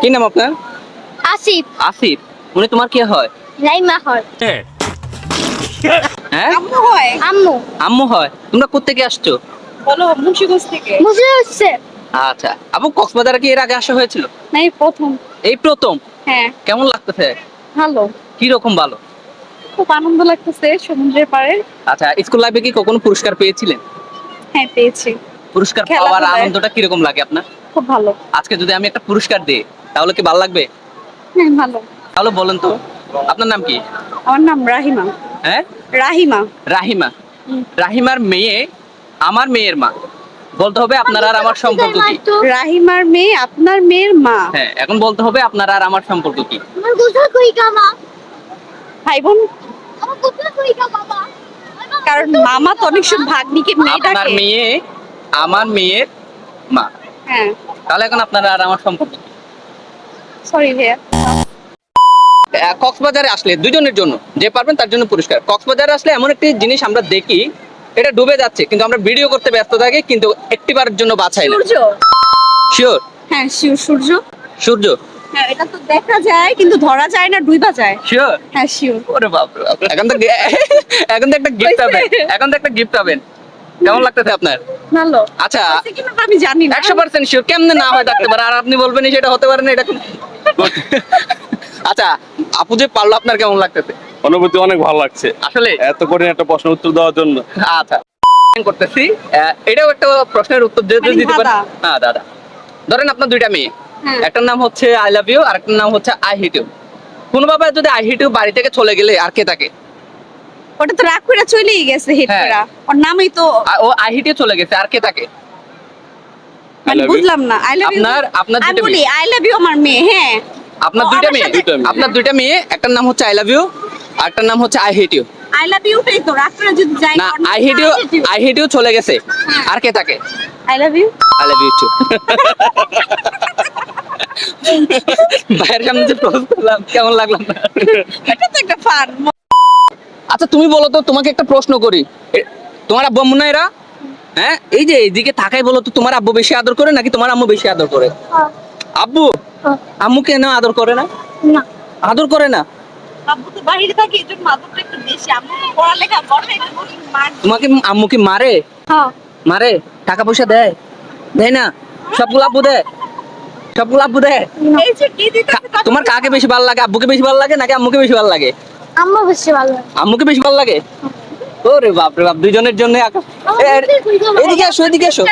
কি নাম আপনার? আসিফ। আসিফ। উনি তোমার কে হয়? রাইমা হয়। হ্যাঁ? আম্মু হয়। আম্মু। আম্মু হয়। তোমরা কোত্থেকে আসছো? বলো মুন্সিগঞ্জ থেকে। বুঝতে হচ্ছে। আচ্ছা। আপু কক্সবাজারে কি এর আগে আসা হয়েছিল? নাই প্রথম। এই প্রথম? হ্যাঁ। কেমন লাগতেছে? ভালো। কি রকম ভালো? খুব আনন্দ লাগতেছে সমুদ্রের পাড়ে। আচ্ছা স্কুল লাইফে কি কখনো পুরস্কার পেয়েছিলেন? হ্যাঁ পেয়েছি। পুরস্কার পাওয়ার আনন্দটা কীরকম লাগে আপনার? খুব ভালো। আজকে যদি আমি একটা পুরস্কার দিই তাহলে কি ভালো লাগবে? হ্যাঁ ভালো। তাহলে বলেন তো আপনার নাম কি? আমার নাম রাহিমা। হ্যাঁ? রাহিমা। রাহিমা। রাহিমার মেয়ে আমার মেয়ের মা। বলতে হবে আপনার আর আমার সম্পর্ক কি? রাহিমার মেয়ে আপনার মেয়ের মা। হ্যাঁ এখন বলতে হবে আপনার আর আমার সম্পর্ক কি? আমার কোথায় কই কামা ভাই বোন। আমার কোথায় কই বাবা। কারণ মামা তো অনেক সময় ভাগ্নিকে মেয়ে আপনার মেয়ে আমার মেয়ের মা। হ্যাঁ। তাহলে এখন আপনার আর আমার সম্পর্ক কি? সরি ভাইয়া। কক্সবাজারে আসলে দুজনের জন্য যে পারবেন তার জন্য পুরস্কার। কক্সবাজারে আসলে এমন একটি জিনিস আমরা দেখি এটা ডুবে যাচ্ছে কিন্তু আমরা ভিডিও করতে ব্যস্ত থাকি কিন্তু একটিবারের জন্য বাছাই না সূর্য? শিওর হ্যাঁ সূর্য। সূর্য? হ্যাঁ এটা তো দেখা যায় কিন্তু ধরা যায় না ডুইবা যায়। শিওর হ্যাঁ শিওর ওরে বাপ বাপ। এখন তো এখন তো একটা গিফট পাবেন। এখন তো একটা গিফট পাবেন। কেমন লাগতেছে আপনার? ভালো। আচ্ছা কিনা আমি জানি না। একশো পার্সেন্ট শিওর কেমনে না হয় থাকতে পারে? আর আপনি বলবেন সেটা হতে পারে না এটা আচ্ছা আপু যে পারল আপনার কেমন লাগতেছে? অনুভূতি অনেক ভালো লাগছে। আসলে? এত কঠিন একটা প্রশ্ন উত্তর দেওয়ার জন্য। আচ্ছা করতেছি। এটাও একটা প্রশ্নের উত্তর যদি মানে দিতে পারেন দাদা। না দাদা। ধরেন আপনার দুইটা মেয়ে। হ্যাঁ। একটার নাম হচ্ছে আই লাভ ইউ আর একটার নাম হচ্ছে আই হিট ইউ কোনোভাবে যদি আই হিট ইউ বাড়ি থেকে চলে গেলে আর কে থাকে? ওটা তো রাগ করে চলেই গেছে হিট হ্যাঁ। করা। ওর নামই তো ও আই হিট ইউ চলে গেছে আর কে থাকে মানে love you. বুঝলাম না। আই লাভ ইউ আপনার আপনার আমি বলি মেয়ে। আই লাভ ইউ আমার মেয়ে হ্যাঁ। আপনার দুইটা মেয়ে। আপনার দুইটা মেয়ে একটার নাম হচ্ছে আই লাভ ইউ আর একটার নাম হচ্ছে I hate you I love you তো রাগ করে যদি যাই না I hate you I hate you চলে গেছে। আর কে থাকে I love you I love you too ভাইয়ের সামনে যে প্রপোজ করলাম কেমন লাগলাম না এটা তো একটা ফান আচ্ছা তুমি বলো তো তোমাকে একটা প্রশ্ন করি। তোমার আব্বু আম্মু না এরা? হ্যাঁ? এই যে এইদিকে তাকাই বলো তো তোমার আব্বু বেশি আদর করে নাকি তোমার আম্মু বেশি আদর করে? আব্বু আম্মু কেন আদর করে না? না। আদর করে না? আব্বু তো বাইরে থাকে এজন্য মাদুরটা একটু বেশি। আম্মু তো পড়ালেখা বসে এটা বলি মার তোমাকে আম্মু কি মারে? হ্যাঁ। মারে? টাকা পয়সা দেয়? দেয় না? সবগুলো আব্বু দেয়? সবগুলো আব্বু দেয়? তোমার কাকে বেশি ভালো লাগে? আব্বুকে বেশি ভালো লাগে নাকি আম্মুকে বেশি ভালো লাগে? আম্মু বেশি ভালো। লাগে। আম্মুকে বেশি ভালো লাগে? ওরে বাপ রে বাপ দুজনের জন্য এদিকে আসো এদিকে আসো।